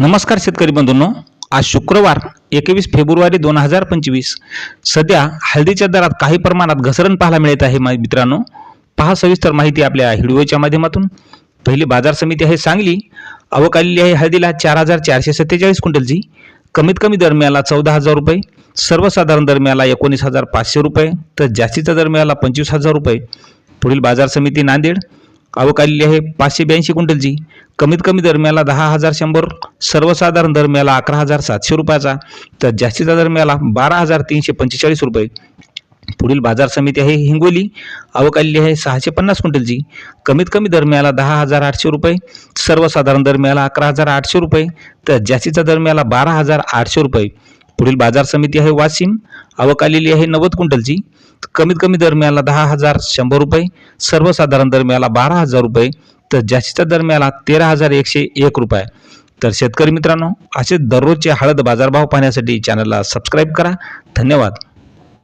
नमस्कार शेतकरी बंधूंनो. आज शुक्रवार एकवीस फेब्रुवारी दोन हजार पंचवीस. सध्या हळदीच्या दरात काही प्रमाणात घसरण पाहायला मिळत आहे मित्रांनो. पहा सविस्तर माहिती आपल्या व्हिडिओच्या माध्यमातून. पहिली बाजार समिती आहे सांगली. आवक आलेली आहे हळदीला चार हजार चारशे सत्तेचाळीस क्विंटलची. कमीत कमी दरम्याला चौदा हजार रुपये. सर्वसाधारण दरम्याला एकोणीस हजार पाचशे रुपये. तर जास्तीचा दरम्याला पंचवीस हजार रुपये. पुढील बाजार समिती नांदेड. आवक आलेली आहे. पाचशे ब्याऐंशी क्विंटलची कमीत कमी दरम्याला दहा हजार शंभर सर्वसाधारण दरम्याला अकरा हजार सातशे रुपयाचा. तर जास्तीचा दरम्याला बारा हजार तीनशे पंचेचाळीस रुपये. पुढील बाजार समिती आहे हिंगोली. आवक आलेली आहे सहाशे पन्नास क्विंटलची कमीत कमी दरम्याला दहा हजार आठशे रुपये सर्वसाधारण दरम्याला अकरा हजार आठशे रुपये. तर जास्तीचा दरम्याला बारा हजार आठशे रुपये. पुढील बाजार समिती आहे वाशिम. आवक आलेली आहे नव्वद क्विंटलची कमीत कमी दरम्याला दहा हजार शंभर रुपये सर्वसाधारण दरम्याला बारा हजार रुपये तर जास्तीच्या दरम्याला तेरा हजार एकशे एक रुपये. तर शेतकरी मित्रांनो असे दररोजचे हळद बाजारभाव पाहण्यासाठी चॅनलला सबस्क्राईब करा. धन्यवाद.